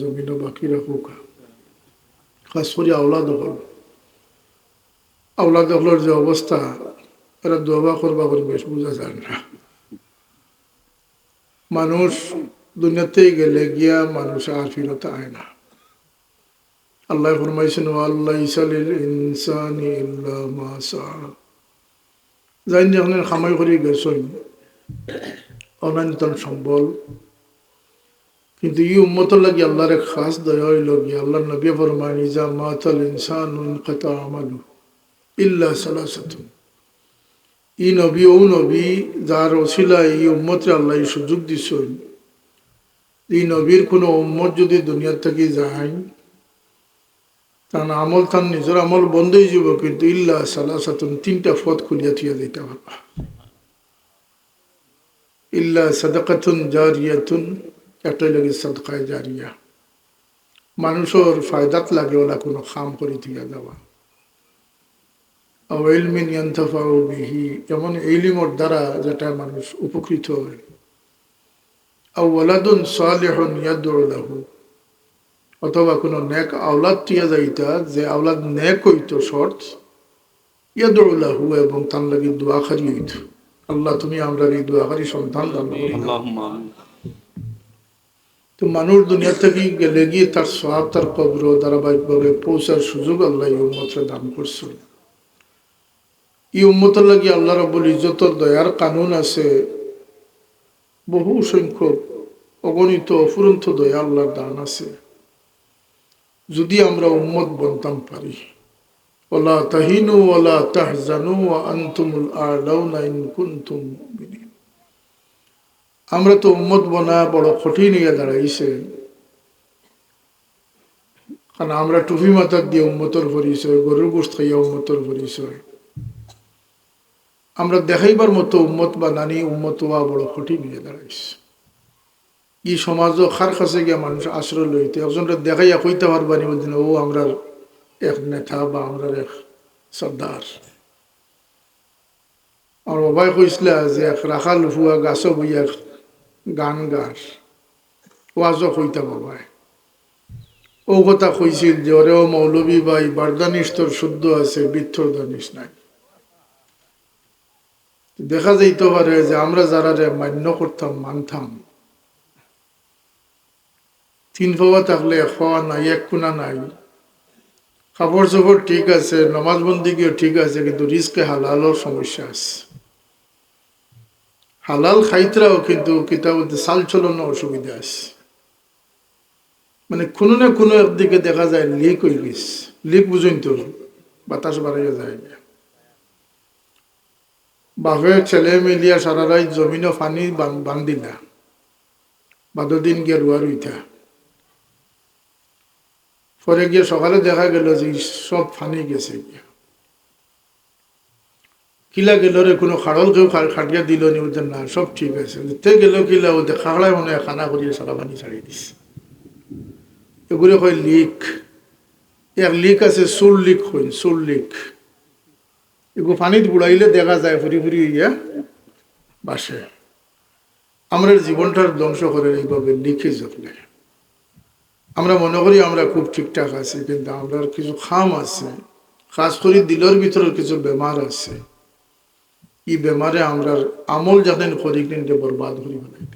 জমিন বাকি খাস করে আওলাদ হল। আওলাদ হলের যে অবস্থা এরা দোয়া করবা করে বোঝা যায় না। মানুষ দুনিয়াতে গেলে গিয়া মানুষ আর ফিরত আয় না। আল্লাহ ফরমাইছেন আল্লাহ ইসালিল ইনসানি ইল্লা যখন খামাই করে গেছেন অনন্তন সম্বল। কিন্তু এই উম্মতর লাগি আল্লাহর এক খাস দয়া হইল গিয়ে আল্লাহ নবী ফরমান ইজা মাতাল ইনসান কতা আমালু ইল্লা সালাসাতুন। ই নবী, ও নবী, যার ওসিলা এই উম্মতরে আল্লাহ সুযোগ দিছেন এই নবীর কোনো উম্মত যদি দুনিয়ার থেকে যায়, তার আমল, তার নিজের আমল বন্ধ হয়ে যাব কিন্তু ইল্লা সালাসাতুন, তিনটা পথ খুলিয়া থিয়া দিতে পারবা। ইল্লা সাদাকাতুন জারিয়াতুন একটাই লাগে সদকায় জারিয়া। মানুষের ফায়দাত লাগে ওলা কোনো খাম করে দিয়া যাওয়া। বিহি এমন দ্বারা যেটা মানুষ উপকৃত হয়। অথবা কোনো নেক আওলাদ টিয়া যাইতা, যে আওলাদ নেক হইত শর্ত ইয়াদুল্লাহু এবং তার লাগে দোয়াখারি হইত। আল্লাহ তুমি আমরা এই দোয়াখারি সন্তান দান তো মানুষ দুনিয়া থেকে গেলে গিয়ে তার সব তার কবর ধারাবাহিকভাবে পৌঁছার সুযোগ আল্লাহ এই উম্মতরে দান করছে এই উম্মতের লাগি আল্লাহ রব্বুল ইজ্জতর দয়ার কানুন আছে। বহু সংখ্যক অগণিত অফুরন্ত দয়া আল্লাহর দান আছে। যদি আমরা উম্মত বনতাম পারি। ওলা তাহিনু ওলা তাহজানু আনতুমুল আলাউনা ইন কুনতুম মুমিনিন। আমরা তো উম্মত বনা বড় কঠিন হইয়া দাঁড়াইছে। কারণ আমরা টুপি মাথার দিয়ে উম্মতর পরিচয়, গরুর গোষ্ঠ খাইয়া উম্মতর পরিচয়। আমরা দেখাইবার মতো উম্মত বা নানি উম্মত হওয়া বড় কঠিন হইয়া দাঁড়াইছে। ই সমাজও খার কাছে গিয়া মানুষ আশ্রয় লইতে একজনটা দেখাইয়া কইতে পারবানি বলছেন ও আমরা এক নেতা বা আমরা এক সর্দার। আমার বাবাই কইসলা যে, এক রাখাল ফুয়া গাছ বইয়া গান গাস। ওয়াজও কইতা বাবাই ও কথা কইছিল যে, ওরে ও মৌলবী ভাই বারদানিস তোর শুদ্ধ আছে বৃত্থর দানিস নাই। দেখা যাইতে পারে যে, আমরা যারা রে মান্য করতাম, মানতাম। তিন পাওয়া থাকলে খাওয়া নাই, এক কোনা নাই। কাপড় চোপড় ঠিক আছে নমাজ বন্দিকেও ঠিক আছে, কিন্তু রিস্কে হালালর সমস্যা আছে। হালাল খাইতরাও কিন্তু কিতাব চাল চলনো অসুবিধা আছে। মানে কোনো না কোনো একদিকে দেখা যায় লিক হয়ে গেছে। লিক বুঝুন তো, বাতাস বাড়াইয়া যায় বাপে, ছেলে মিলিয়া সারা রাত জমিনও ফানি বান্ধিলা বাদদিন গিয়ে রুয়া রুইতা। পরে গিয়ে সকালে দেখা গেল যে সব ফানি গেছে গিয়া। কিলা গেল রে কোনো খাড়ল কেউ খা- খাটিয়া দিল নি ওদের না সব ঠিক আছে। তে গেল কিলা ও খাড়ায় মনে হয় খানা করিয়ে সারা পানি ছাড়িয়ে দিছে। এগুলো কয় লিক। এক লিক আছে সুর লিক হইন সুর লিক। এগু পানিত বুড়াইলে দেখা যায় ফুরি ফুরি ইয়া বাসে আমরা জীবনটার ধ্বংস করে এইভাবে লিখে যতলে আমরা মনে করি আমরা খুব ঠিকঠাক আছি, কিন্তু আমরা কিছু খাম আছে। খাস করে দিলের ভিতরে কিছু বেমার আছে। ই বেমারে আমরা আমল যাতে করি কিন্তু বরবাদ করি ফেলাই